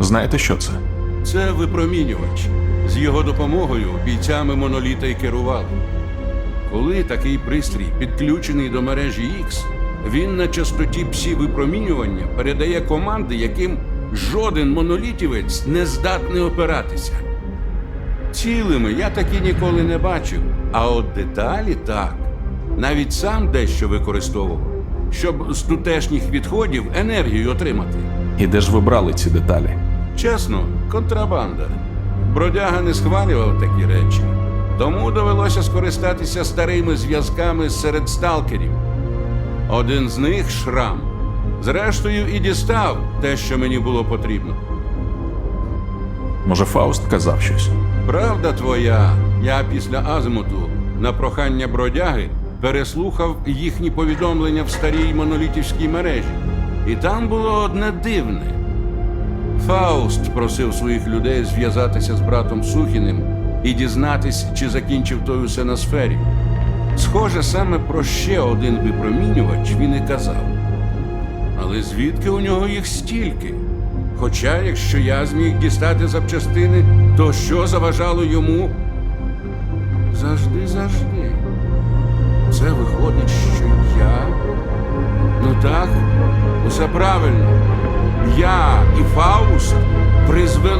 Знаєте, що це? Це випромінювач. З його допомогою бійцями моноліта й керували. Коли такий пристрій підключений до мережі X, він на частоті псі випромінювання передає команди, яким жоден монолітівець не здатний опиратися. Цілими я такі ніколи не бачив, а от деталі так. Навіть сам дещо використовував, щоб з тутешніх відходів енергію отримати. І де ж ви брали ці деталі? Чесно, контрабанда. Бродяга не схвалював такі речі, тому довелося скористатися старими зв'язками серед сталкерів. Один з них шрам. Зрештою, і дістав те, що мені було потрібно. Може, Фауст казав щось? Правда твоя, я після азимуту на прохання бродяги переслухав їхні повідомлення в старій монолітівській мережі. І там було одне дивне. Фауст просив своїх людей зв'язатися з братом Сухіним і дізнатись, чи закінчив той усе на сфері. Схоже, саме про ще один випромінювач він і казав. Але звідки у нього їх стільки? Хоча, якщо я зміг дістати запчастини, то що заважало йому? Завжди, завжди. Це виходить, що я. Ну так, усе правильно. Я і Фауст призвели до моноліту.